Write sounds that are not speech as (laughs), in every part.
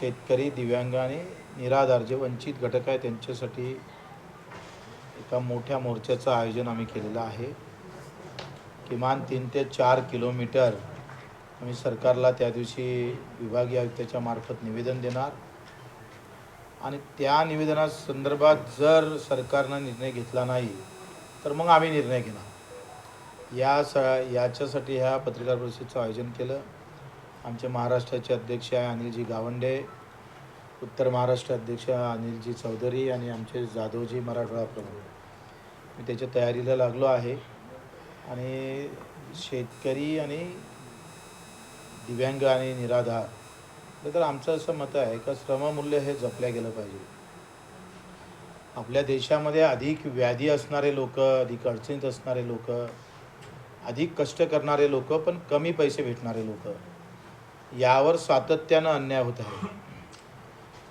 शेतकरी दिव्यांग आणि निराधार जे वंचित घटक आहे त्यांच्यासाठी एका मोठ्या मोर्चाचं आयोजन आम्ही केलेलं आहे. किमान तीन ते चार किलोमीटर आम्ही सरकारला त्या दिवशी विभागीय आयुक्ताच्या मार्फत निवेदन देणार. आणि त्या निवेदनासंदर्भात जर सरकारनं निर्णय घेतला नाही तर मग आम्ही निर्णय घेणार. या स याच्यासाठी ह्या पत्रकार परिषदेचं आयोजन केलं. आमचे महाराष्ट्राचे अध्यक्ष आहे अनिलजी गावंडे उत्तर महाराष्ट्र अध्यक्ष अनिलजी चौधरी आणि आमचे जाधवजी मराठवाडा प्रमुख. मी त्याच्या तयारीला लागलो आहे आणि शेतकरी आणि दिव्यांग आणि निराधार तर आमचं असं मत आहे का श्रममूल्य हे जपल्या गेलं पाहिजे. आपल्या देशामध्ये अधिक व्याधी असणारे लोक अधिक अडचणीत असणारे लोक अधिक कष्ट करणारे लोक पण कमी पैसे भेटणारे लोक. यावर सातत्यानं अन्याय होत आहे.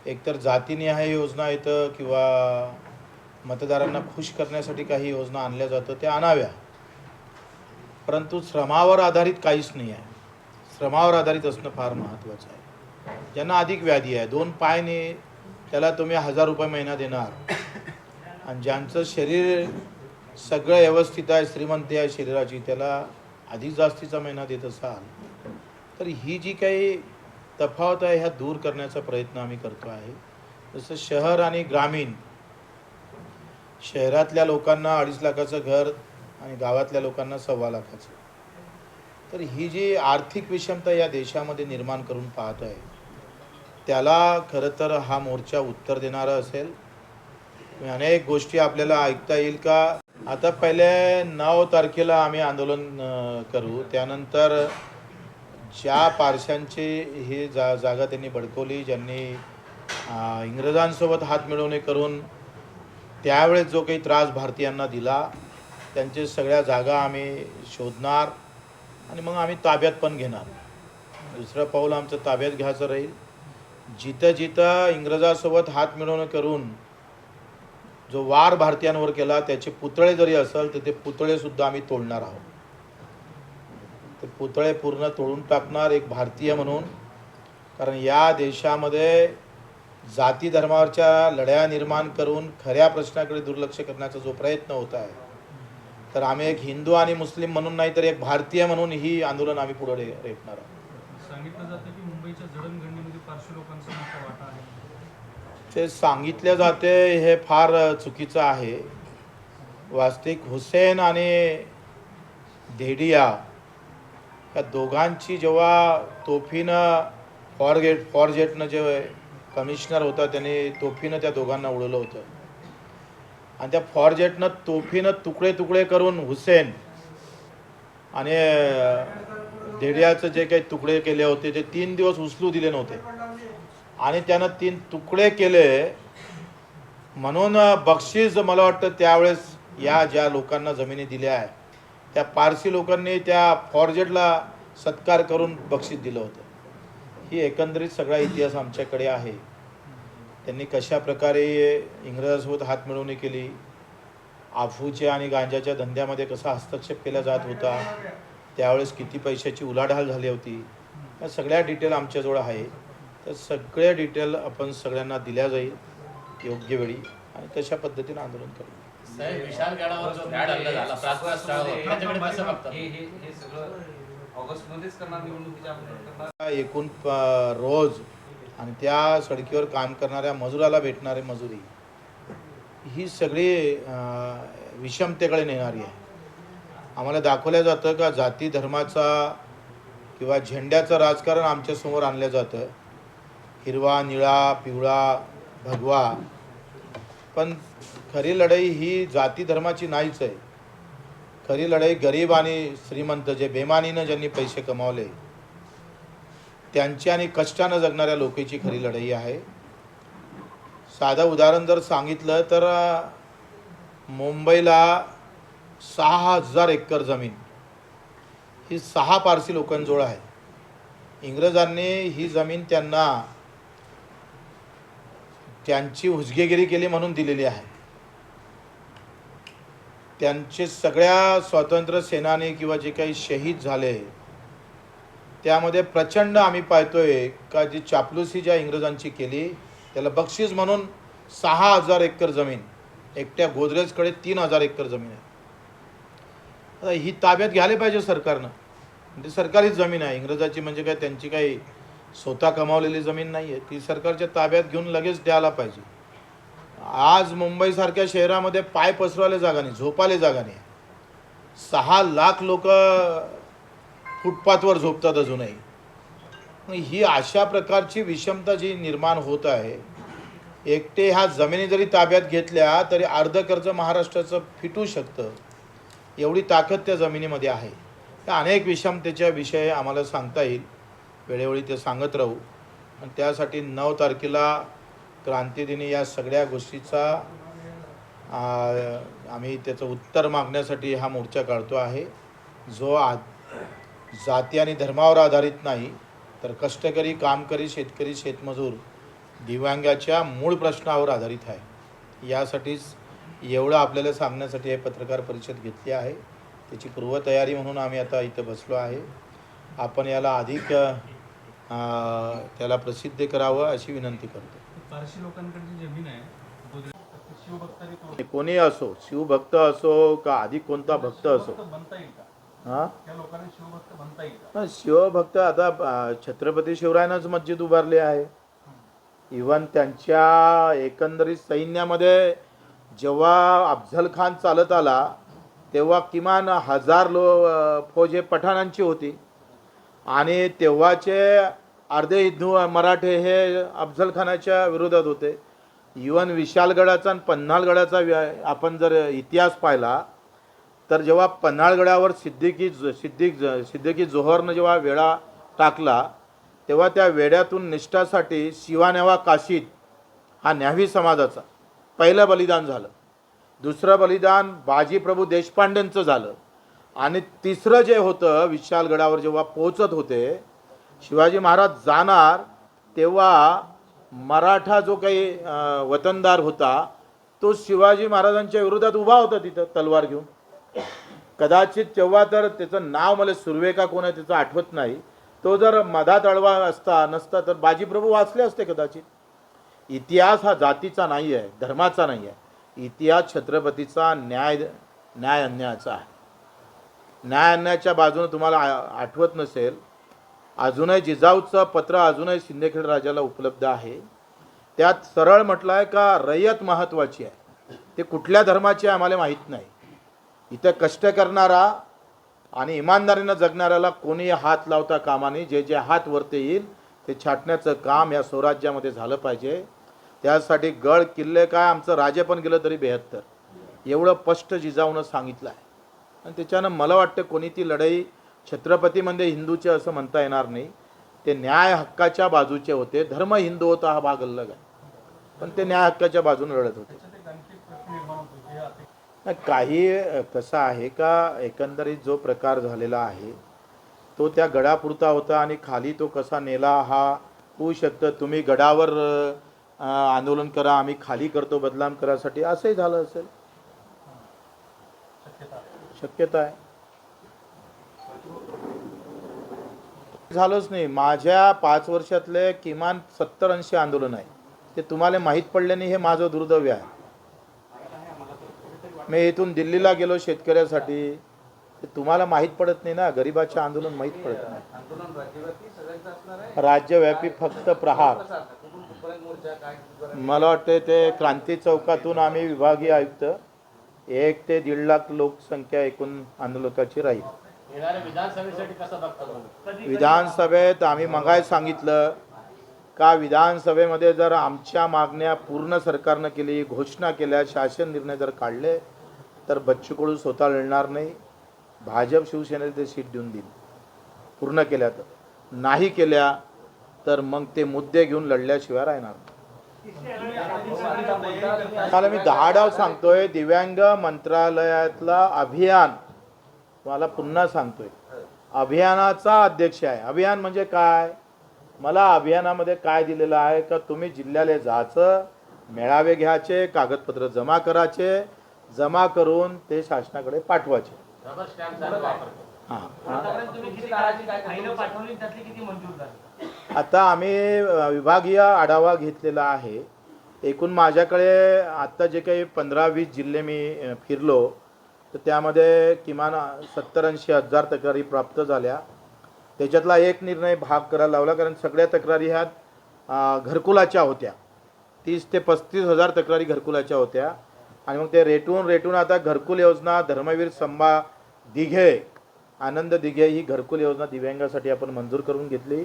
एकतर जातीनिहाय योजना येतं किंवा मतदारांना खुश करण्यासाठी काही योजना आणल्या जातं त्या आणाव्या. परंतु श्रमावर आधारित काहीच नाही आहे. श्रमावर आधारित असणं फार महत्त्वाचं आहे. ज्यांना अधिक व्याधी आहे दोन पायने त्याला तुम्ही हजार रुपये महिना देणार. आणि ज्यांचं शरीर सगळं व्यवस्थित आहे श्रीमंती आहे शरीराची त्याला अधिक जास्तीचा महिना देत असाल तर ही जी काही तफावत आहे ह्या दूर करण्याचा प्रयत्न आम्ही करतो आहे. जसं शहर आणि ग्रामीण शहरातल्या लोकांना अडीच लाखाचं घर आणि गावातल्या लोकांना सव्वा लाखाचं. तर ही जी आर्थिक विषमता या देशामध्ये निर्माण करून पाहत आहे त्याला खरं तर हा मोर्चा उत्तर देणारा असेल. अनेक गोष्टी आपल्याला ऐकता येईल का? आता पहिले नऊ तारखेला आम्ही आंदोलन करू. त्यानंतर ज्या पारशांचे ही जा जागा त्यांनी बडकवली ज्यांनी इंग्रजांसोबत हात मिळवणे करून त्यावेळेस जो काही त्रास भारतीयांना दिला त्यांचे सगळ्या जागा आम्ही शोधणार आणि मग आम्ही ताब्यात पण घेणार. दुसरं पाऊल आमचं ताब्यात घ्यायचं राहील. जिथं जिथं इंग्रजासोबत हात मिळवणं करून जो वार भारतीयांवर केला त्याचे पुतळे जरी असेल तर ते पुतळेसुद्धा आम्ही तोडणार आहोत. ते पुतळे पूर्ण तोडून टाकणार एक भारतीय म्हणून. कारण या देशामध्ये जाती धर्मावरच्या लढ्या निर्माण करून खऱ्या प्रश्नाकडे दुर्लक्ष करण्याचा जो प्रयत्न होत आहे तर आम्ही एक हिंदू आणि मुस्लिम म्हणून नाही तर एक भारतीय म्हणून ही आंदोलन आम्ही पुढे रेटणार आहोत. सांगितलं जातं की मुंबईच्या जडणघडणीमध्ये पारशी लोकांचा मोठा वाटा आहे. ते सांगितले जाते हे फार चुकीचं आहे. वास्तविक हुसेन आणि धेडिया या दोघांची जेव्हा तोफीनं फॉरगेट फॉरजेटनं जे कमिशनर होता त्याने तोफीनं त्या दोघांना उडवलं होतं. आणि त्या फॉरजेटनं तोफीनं तुकडे तुकडे करून हुसेन आणि धेडियाचं जे काही तुकडे केले होते ते तीन दिवस उचलू दिले नव्हते. आणि त्यानं तीन तुकडे केले. म्हणून बक्षीस मला वाटतं त्यावेळेस या ज्या लोकांना जमिनी दिल्या आहे त्या पारसी लोकांनी त्या फॉर्जेटला सत्कार करून बक्षीस दिलं होतं. ही एकंदरीत सगळा इतिहास आमच्याकडे आहे. त्यांनी कशा प्रकारे इंग्रजांसोबत हातमिळवणी केली आफूच्या आणि गांजाच्या धंद्यामध्ये कसा हस्तक्षेप केला जात होता त्यावेळेस किती पैशाची उलाढाल झाली होती या सगळ्या डिटेल आमच्याजवळ आहे. तर सगळ्या डिटेल आपण सगळ्यांना दिल्या जाईल योग्य वेळी आणि तशा पद्धतीनं आंदोलन करू. साहेब विशाल गडावर जो भ्याड हल्ला झाला प्रार्थना स्थळावर. त्याच्याकडे कसं बघतात हे हे हे सगळं ऑगस्टमध्येच करणार निवडणुकीच्या अगोदर करणार. एकूण प- रोज आणि त्या सडकीवर काम करणाऱ्या मजुराला भेटणारी मजुरी ही सगळी अं, विषमतेकडे नेणारी आहे. आम्हाला दाखवलं जातं का जाती धर्माचा किंवा झेंड्याचं राजकारण आमच्यासमोर आणलं जातं. हिरवा निळा पिवळा भगवा. पण खरी लढाई ही जाती धर्माची नाहीच आहे. खरी लढाई गरीब आणि श्रीमंत जे बेमानीनं ज्यांनी पैसे कमावले त्यांची आणि कष्टानं जगणाऱ्या लोकांची खरी लढाई आहे. साधं उदाहरण जर सांगितलं तर मुंबईला सहा हजार एकर जमीन ही सहा पारसी लोकांजवळ आहे. इंग्रजांनी ही जमीन त्यांना त्यांची हुजगेगिरी केली म्हणून दिलेली आहे. त्यांचे सगळ्या स्वातंत्र्य सेनानी किंवा जे काही शहीद झाले त्यामध्ये प्रचंड आम्ही पाहतोय का जी चापलुसी ज्या इंग्रजांची केली त्याला बक्षीस म्हणून सहा हजार एकर जमीन एकट्या गोदरेजकडे तीन हजार एकर जमीन आहे. आता ही ताब्यात घ्यायला पाहिजे सरकारनं. म्हणजे सरकारी जमीन आहे. इंग्रजाची म्हणजे काय त्यांची काही स्वतः कमावलेली जमीन नाही आहे ती सरकारच्या ताब्यात घेऊन लगेच द्यायला पाहिजे. आज मुंबईसारख्या शहरामध्ये पाय पसरवायला जागा नाही झोपायला जागा नाही. सहा लाख लोक फुटपाथवर झोपतात अजूनही. ही अशा प्रकारची विषमता जी निर्माण होत आहे एकटे ह्या जमिनी जरी ताब्यात घेतल्या तरी अर्ध कर्ज महाराष्ट्राचं फिटू शकतं. एवढी ताकद त्या जमिनीमध्ये आहे. त्या अनेक विषमतेच्या विषय आम्हाला सांगता येईल. वेळोवेळी ते सांगत राहू. आणि त्यासाठी नऊ तारखेला क्रांतिदिनी या सगळ्या गोष्टीचा आम्ही त्याचं उत्तर मागण्यासाठी हा मोर्चा काढतो आहे. जो आ जाती आणि धर्मावर आधारित नाही तर कष्टकरी कामकरी शेतकरी शेतमजूर दिव्यांगाच्या मूळ प्रश्नावर आधारित आहे. यासाठीच एवढं आपल्याला सांगण्यासाठी हे पत्रकार परिषद घेतली आहे. त्याची पूर्वतयारी म्हणून आम्ही आता इथं बसलो आहे. आपण याला अधिक त्याला प्रसिद्ध करावं अशी विनंती करतो. पारशी लोकांकडची जमीन आहे. कोणी असो शिवभक्त असो का अधिक कोणता भक्त असो? बनता येईल हां? शिवभक्त बनता येईल का? शिवभक्त आता छत्रपती शिवरायांनाच मस्जिद उभारली आहे. इवन त्यांच्या एकंदरीत सैन्यामध्ये जेव्हा अफझल खान चालत आला तेव्हा किमान हजार लो फौज हे पठाणांची होती. आणि तेव्हाचे अर्धे हिंदू मराठे हे अफझल खानाच्या विरोधात होते. इवन विशालगडाचा आणि पन्हाळगडाचा व्या- आपण जर इतिहास पाहिला तर जेव्हा पन्हाळगडावर सिद्दीकी ज- सिद्दीक ज- सिद्दीकी जोहरनं जेव्हा वेढा टाकला तेव्हा त्या वेड्यातून निष्ठासाठी शिवानेवा काशीद हा न्यावी समाजाचा पहिलं बलिदान झालं. दुसरं बलिदान बाजीप्रभू देशपांडेंचं झालं. आणि तिसरं जे होतं विशालगडावर जेव्हा पोहोचत होते शिवाजी महाराज जाणार तेव्हा मराठा जो काही वतनदार होता तो शिवाजी महाराजांच्या विरोधात उभा होता तिथं तलवार घेऊन. कदाचित तेव्हा तर त्याचं नाव मला सुर्वे का कोण आहे त्याचं आठवत नाही. तो जर मधात अडवा असता नसता तर बाजीप्रभू वाचले असते कदाचित. इतिहास हा जातीचा नाही आहे धर्माचा नाही आहे. इतिहास छत्रपतीचा न्याय न्याय अन्यायाचा आहे. न्याय अन्यायाच्या बाजूने तुम्हाला आ- आठवत नसेल अजूनही जिजाऊचं पत्र अजूनही सिंदखेड राजाला उपलब्ध आहे. त्यात सरळ म्हटलं आहे का रयत महत्त्वाची आहे. ते कुठल्या धर्माची आहे आम्हाला माहीत नाही. इथं कष्ट करणारा आणि इमानदारीनं जगणाऱ्याला कोणी हात लावता कामाने जे जे हात वरते येईल ते छाटण्याचं काम या स्वराज्यामध्ये झालं पाहिजे. त्यासाठी गड किल्ले काय आमचं राजे पण गेलं तरी बेहत्तर. एवढं स्पष्ट जिजाऊनं सांगितलं आहे आणि त्याच्यानं मला वाटतं कोणी ती लढाई छत्रपतीमध्ये हिंदूचे असं म्हणता येणार नाही. ते न्याय हक्काच्या बाजूचे होते. धर्म हिंदू होता हा भाग अलग आहे. पण ते न्याय हक्काच्या बाजूने लढत होते. काही कसं आहे का एकंदरीत जो प्रकार झालेला आहे तो त्या गडापुरता होता आणि खाली तो कसा नेला हा होऊ शकतं. तुम्ही गडावर आंदोलन करा आम्ही खाली करतो बदलाम करासाठी असंही झालं असेल. शक्यता आहे. झालंच नाही. माझ्या पाच वर्षातले किमान सत्तर ऐंशी आंदोलन आहे. ते तुम्हाला माहीत पडले नाही हे माझं दुर्दैव आहे. मी इथून दिल्लीला गेलो शेतकऱ्यासाठी. ते तुम्हाला माहीत पडत नाही ना. गरिबाचे आंदोलन माहीत पडत नाही. राज्यव्यापी फक्त प्रहार. मला वाटतं ते क्रांती चौकातून आम्ही विभागीय आयुक्त. एक ते दीड लाख लोकसंख्या एकूण आंदोलकाची राहील. येणाऱ्या विधानसभेसाठी कसं बघता तुम्ही? विधानसभेत आम्ही मगाय सांगितलं का विधानसभेमध्ये जर आमच्या मागण्या पूर्ण सरकारनं केली घोषणा केल्या शासन निर्णय जर काढले तर बच्चू कडू स्वतः लढणार नाही. भाजप शिवसेनेला ते सीट देऊन देईल. पूर्ण केल्या तर. नाही केल्या तर मग ते मुद्दे घेऊन लढल्याशिवाय राहणार मला मी दहा डाव सांगतोय दिव्यांग मंत्रालयातला अभियान मला पुन्हा सांगतोय. अभियानाचा अध्यक्ष आहे. अभियान म्हणजे काय? मला अभियानामध्ये काय दिलेलं आहे का? तुम्ही जिल्ह्याला जायचं मेळावे घ्यायचे कागदपत्र जमा करायचे जमा करून ते शासनाकडे पाठवायचे. हां. आता आम्ही विभागीय आढावा घेतलेला आहे. एकूण माझ्याकडे आत्ता जे काही पंधरा वीस जिल्हे मी फिरलो तर त्यामध्ये किमान सत्तर ऐंशी हजार तक्रारी प्राप्त झाल्या. त्याच्यातला एक निर्णय भाग करायला लावला कारण सगळ्या तक्रारी ह्या घरकुलाच्या होत्या. तीस ते पस्तीस हजार तक्रारी घरकुलाच्या होत्या. आणि मग ते रेटून रेटून आता घरकुल योजना धर्मवीर संभा दिघे आनंद दिघे ही घरकुल योजना दिव्यांगासाठी आपण मंजूर करून घेतली.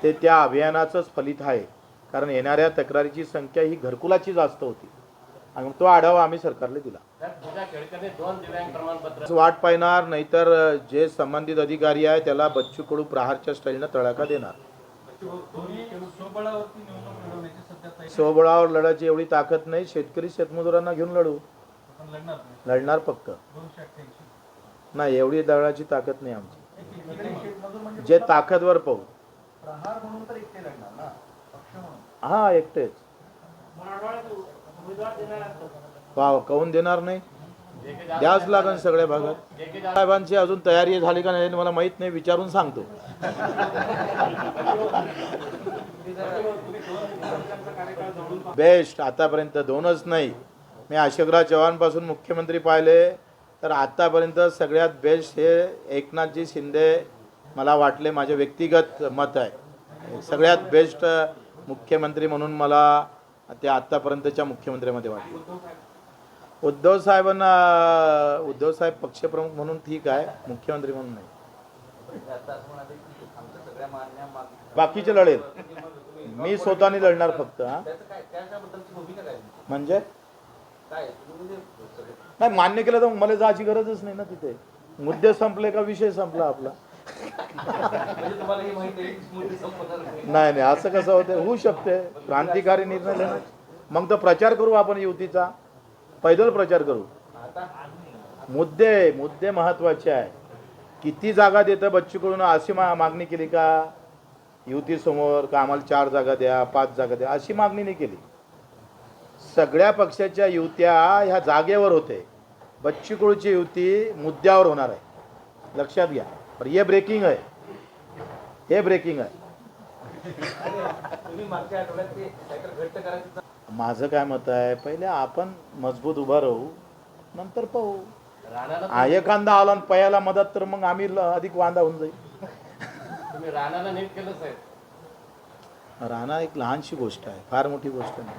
ते त्या अभियानाचंच फलित आहे. कारण येणाऱ्या तक्रारीची संख्या ही घरकुलाची जास्त होती. आणि तो आढावा आम्ही सरकारला दिला. वाट पाहणार नाहीतर जे संबंधित अधिकारी आहे त्याला बच्चू कडू प्रहारच्या स्टाईलनं तडाखा देणार. स्वबळावर लढायची एवढी ताकद नाही शेतकरी शेतमजुरांना घेऊन लढू. लढणार फक्त. नाही एवढी लढायची ताकद नाही आमची. जे ताकदवर पाहू. हा एकटेच. पाव काहून देणार नाही? द्याच लागन सगळ्या भागात. साहेबांची अजून तयारी झाली का नाही मला माहीत नाही विचारून सांगतो. बेस्ट आतापर्यंत दोनच नाही. मी अशोकराव चव्हाणपासून मुख्यमंत्री पाहिले तर आतापर्यंत सगळ्यात बेस्ट हे एकनाथजी शिंदे मला वाटले माझे व्यक्तिगत मत आहे. सगळ्यात बेस्ट मुख्यमंत्री म्हणून मला ते आत्तापर्यंतच्या मुख्यमंत्र्यामध्ये वाटले उद्धव साहेबांना उद्धव साहेब पक्षप्रमुख म्हणून ठीक आहे मुख्यमंत्री म्हणून नाही. बाकीचे लढेल. मी स्वतःने लढणार फक्त हा. म्हणजे? नाही मान्य केलं तर मला जायची गरजच नाही ना तिथे. मुद्दे संपले का विषय संपला आपला? म्हणजे नाही. नाही असं कसं होतं होऊ शकते. क्रांतिकारी निर्णय घेणार मग तर प्रचार करू आपण युतीचा. पैदल प्रचार करू. मुद्दे मुद्दे महत्त्वाचे आहे. किती जागा देतं बच्चूकडून? अशी मा मागणी केली का? युतीसमोर का आम्हाला चार जागा द्या पाच जागा द्या अशी मागणी नाही केली. सगळ्या पक्षाच्या युत्या ह्या जागेवर होते. बच्चू कडूची युती मुद्द्यावर होणार आहे. लक्षात घ्या. पण हे। ब्रेकिंग आहे हे। ब्रेकिंग आहे माझं काय मत आहे पहिले आपण मजबूत उभा राहू नंतर पाहू. हा एखादा आला आणि पयाला मदत तर मग आम्ही ल- अधिक वांदा होऊन जाईल. राणाला नीट केलं साहेब. राहणं एक लहानशी गोष्ट आहे फार मोठी गोष्ट नाही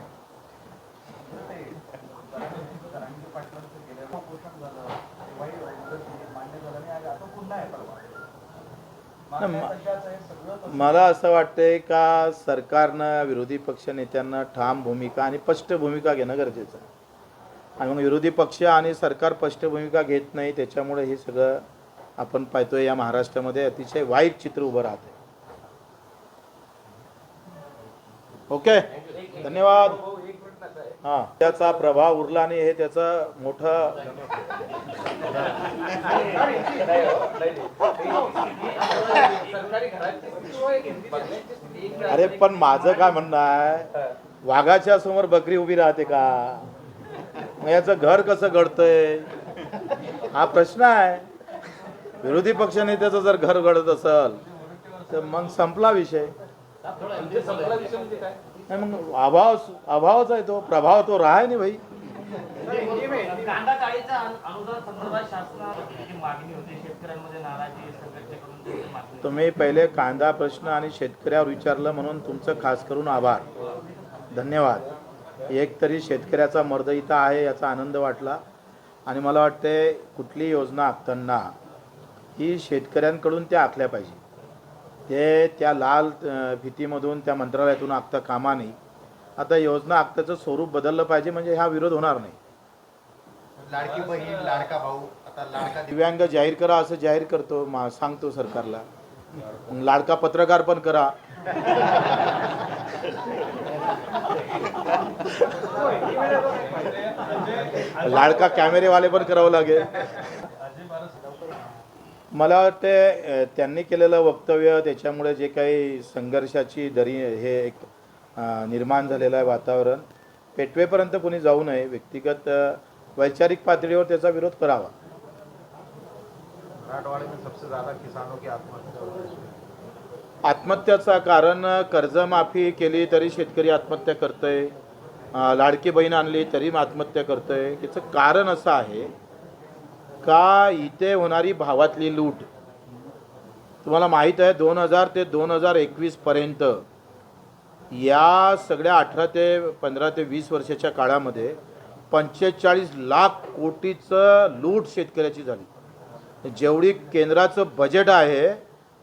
नाही, म- मला असं वाटतंय का सरकारनं विरोधी पक्ष नेत्यांना ठाम भूमिका आणि स्पष्ट भूमिका घेणं गरजेचं आहे. आणि मग विरोधी पक्ष आणि सरकार स्पष्ट भूमिका घेत नाही त्याच्यामुळे हे सगळं आपण पाहतोय या महाराष्ट्रामध्ये अतिशय वाईट चित्र उभं राहते ओके? धन्यवाद. हो आहे. हा. त्याचा प्रभाव उरला आणि हे त्याचं मोठं अरे पण माझं काय म्हणणं आहे? वाघाच्या समोर बकरी उभी राहते का? मग याचं घर कसं घडतंय? हा प्रश्न आहे. विरोधी पक्षनेत्याचं जर घर घडत असेल तर मग संपला विषय. मग अभाव अभावच आहे तो प्रभाव तो राहाय नाही भाई. कांदा चाळीचा अनुदान संदर्भात शासनाची मागणी होती? शेतकऱ्यांमध्ये नाराजी संघटनेकडून तुम्ही पहिले कांदा प्रश्न आणि शेतकऱ्यावर विचारलं म्हणून तुमचं खास करून आभार. धन्यवाद. एक तरी शेतकऱ्याचा मर्द इथं आहे याचा आनंद वाटला. आणि मला वाटते कुठली योजना आखताना ही शेतकऱ्यांकडून त्या आखल्या पाहिजे. ते त्या लाल भीतीमधून त्या मंत्रालयातून आखता कामा नाही आता योजना आखताचं स्वरूप बदललं पाहिजे म्हणजे हा विरोध होणार नाही. लाडकी बहीण लाडका भाऊ आता लाडका दिव्यांग जाहीर करा असं जाहीर करतो मा सांगतो सरकारला. मग लाडका पत्रकार पण करा. लाडका कॅमेरेवाले पण करावं लागेल. मला वाटते त्यांनी केलेलं वक्तव्य त्याच्यामुळे जे काही संघर्षाची दरी हे एक निर्माण झालेलं आहे वातावरण. पेटवेपर्यंत कोणी जाऊ नये व्यक्तिगत वैचारिक पातळीवर त्याचा विरोध करावा. आत्महत्याचं कारण कर्जमाफी केली तरी शेतकरी आत्महत्या करतोय. लाडकी बहीण आणली तरी आत्महत्या करतोय. त्याचं कारण असं आहे का इथे होणारी भावातली लूट? तुम्हाला माहीत आहे दोन हजार ते दोन हजार एकवीसपर्यंत या सगळ्या अठरा ते पंधरा ते वीस वर्षाच्या काळामध्ये पंचेचाळीस लाख कोटीचं लूट शेतकऱ्याची झाली. जेवढी केंद्राचं बजेट आहे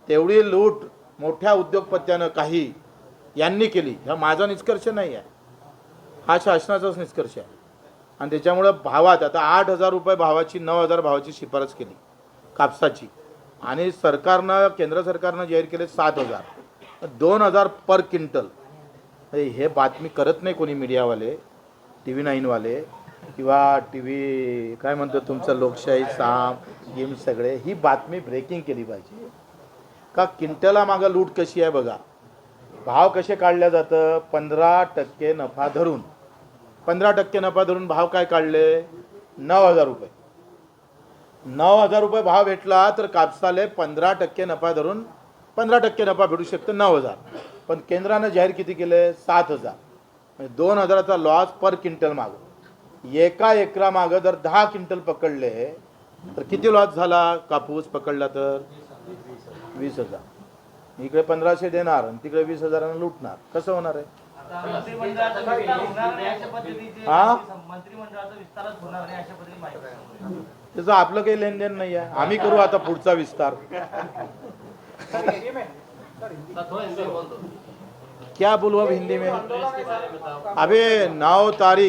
तेवढी लूट मोठ्या उद्योगपत्यानं काही यांनी केली. हा माझा निष्कर्ष नाही आहे. हा शासनाचाच निष्कर्ष आहे. आणि त्याच्यामुळं भावात आता आठ हजार रुपये भावाची नऊ हजार भावाची शिफारस केली. कापसाची. आणि सरकारनं केंद्र सरकारनं जाहीर केले सात हजार. दोन हजार पर क्विंटल. हे हे बातमी करत नाही कोणी मीडियावाले टी व्ही नाईनवाले किंवा टी व्ही काय म्हणतो तुमचं लोकशाही साम गेम सगळे ही बातमी ब्रेकिंग केली पाहिजे. का क्विंटला मागं लूट कशी आहे बघा. भाव कसे काढल्या जातं? पंधरा टक्के नफा धरून. पंधरा टक्के नफा धरून भाव काय काढले? नऊ हजार रुपये. नऊ हजार रुपये भाव भेटला तर कापसाले पंधरा टक्के नफा धरून पंधरा टक्के नफा भेटू शकतो नऊ हजार. पण केंद्रानं जाहीर किती केले? सात हजार. म्हणजे दोन हजाराचा लॉस पर क्विंटल मागं. एका एकरा मागं जर दहा क्विंटल पकडले तर किती लॉस झाला? कापूस पकडला तर? वीस हजार. इकडे पंधराशे देणार आणि तिकडे वीस हजारानं लुटणार. कसं होणार आहे? हा? त्याचं आपलं काही लेनदेन नाही आहे आम्ही करू आता पुढचा विस्तार. (laughs) क्या बोलू अब हिंदी में? अबे नौ तारीख।